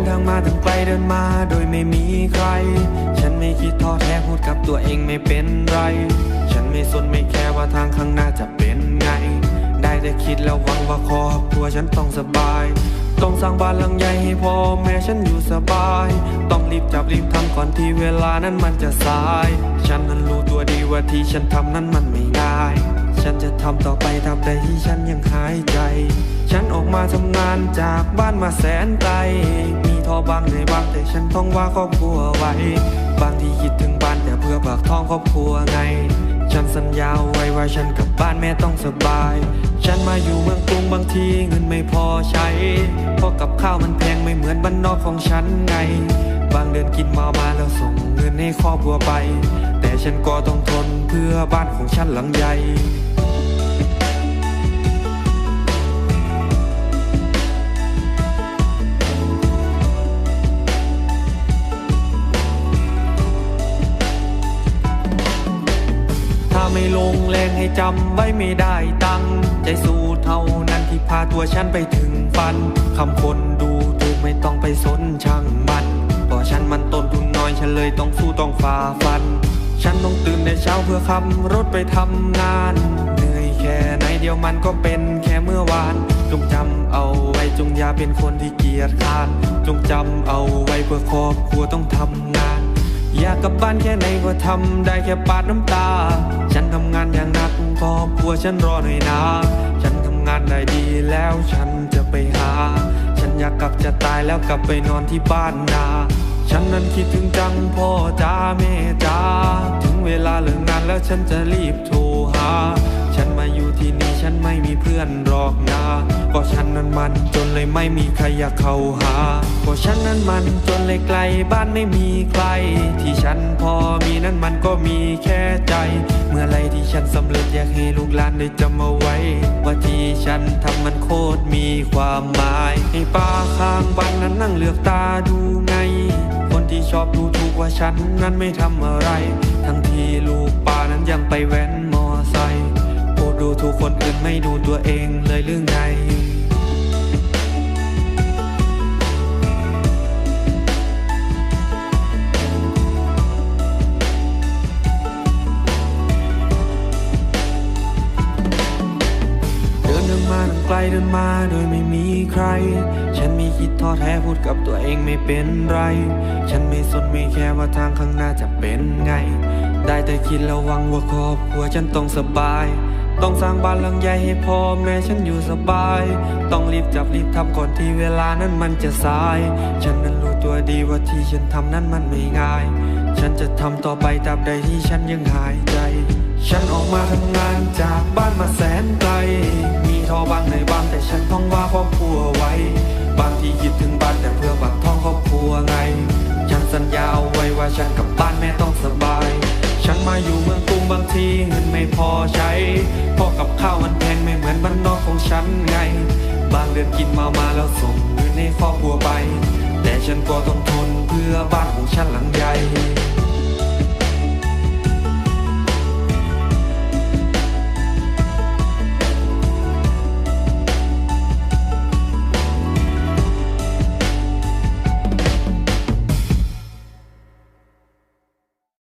นทางมาตั้งไกลเดินมาโดยไม่มีใคร ฉันไม่คิดท้อแท้พูดกับตัวเองไม่เป็นไร ฉันไม่สนไม่แคร์ว่าทางข้างหน้าจะเป็นไง ได้แต่คิดแล้วหวังว่าครอบครัวฉันต้องสบาย ต้องสร้างบ้านหลังใหญ่ให้พ่อแม่ฉันอยู่สบาย ต้องรีบจับรีบทำก่อนที่เวลานั้นมันจะสาย ฉันนั้นรู้ตัวดีว่าที่ฉันทำนั้นมันไม่ง่าย ฉันจะทำต่อไปตราบใดที่ฉันยังหายใจ ฉันออกมาทำงานจากบ้านมาแสนไกล มีท้อบางในบางแต่ฉันต้องว่าครอบครัวไว้ บางที่คิดถึงบ้านแต่เพื่อปากท้องครอบครัวไง ฉันสัญญาไว้ว่าฉันกลับบ้านแม่ต้องสบาย ฉันมาอยู่เมืองกรุงบางทีเงินไม่พอใช้ เพราะกับข้าวมันแพงไม่เหมือนบ้านนอกของฉันไง บางเดือนกินมามาแล้วส่งเงินให้ครอบครัวไป แต่ฉันก็ต้องทนเพื่อบ้านของฉันหลังใหญ่ ลงแรงให้จำไว้ไม่ได้ตังใจสู้เท่านั้นที่พาตัวฉันไปถึงฝัน คำคนดูถูกไม่ต้องไปสนช่างมันเพราะฉันมันต้นทุนน้อยฉันเลยต้องสู้ต้องฝ่าฟัน ฉันต้องตื่นในเช้าเพื่อขับรถไปทำงานเหนื่อยแค่ไหนเดียวมันก็เป็นแค่เมื่อวานจงจำเอาไว้จงอย่าเป็นคนที่เกียจคร้าน จงจำเอาไว้เพื่อครอบครัวต้องทำงาน กลับบ้านแค่ไหนก็ทำได้แค่ปาดน้ำตา ฉันทำงานอย่างหนักครอบครัวฉันรอหน่อยนะ ฉันทำงานได้ดีแล้วฉันจะไปหา ฉันอยากกลับจะตายแล้วกลับไปนอนที่บ้านนา ฉันนั้นคิดถึงจังพ่อจ้าแม่จ้า ถึงเวลาเลิกงานแล้วฉันจะรีบโทรหา ฉันมาอยู่ที่นี่ฉันไม่ เพื่อนหรอกนะก็ฉันนั้นมันจนเลยไม่มีใครอยากเข้าหาก็ฉันนั้นมันจนเลยไกลบ้านไม่มีใคร ที่ฉันพอมีนั้นมันก็มีแค่ใจ เมื่อไรที่ฉันสำเร็จอยากให้ลูกหลานได้จำเอาไว้ ว่าที่ฉันทำมันโคตรมีความหมายให้ป้าข้างบ้านนั้นนั่งเหลือกตาดูไง คนที่ชอบดูถูกว่าฉันนั้นไม่ทำอะไร ทั้งที่ลูกป้านั้นยังไปแว้นมอไซค์ ถูกคนอื่นไม่ดูตัวเองเลยหรืองเดินทางมาตั้งไกลเดินมาโดยไม่มีใคร ฉันไม่คิดท้อแท้พูดกับตัวเองไม่เป็นไร ฉันไม่สนไม่แคร์ว่าทางข้างหน้าจะเป็นไง ได้แต่คิดแล้วหวังว่าครอบครัวฉันต้องสบาย ต้องสร้างบ้านหลังใหญ่ให้พ่อแม่ฉันอยู่สบาย ต้องรีบจับรีบทำก่อนที่เวลานั้นมันจะสาย ฉันนั้นรู้ตัวดีว่าที่ฉันทำนั้นมันไม่ง่าย ฉันจะทำต่อไปตราบใดที่ฉันยังหายใจ ฉันออกมาทำงานจากบ้านมาแสนไกล มีท้อบ้างในบ้างแต่ฉันต้องว่าครอบครัวไว้ บางทีคิดถึงบ้านแต่เพื่อปากท้องครอบครัวไง ฉันสัญญาเอาไว้ว่าฉันกับบ้านแม่ต้องสบาย ฉันมาอยู่เมืองกรุงบางทีเอใช้พอกับข้าวมันแพงไม่เหมือนบ้านนอกของฉันไง บางเดือนกินมามาแล้วส่งเงินให้ครอบครัวไป แต่ฉันก็ต้องทนเพื่อบ้านของฉันหลังใหญ่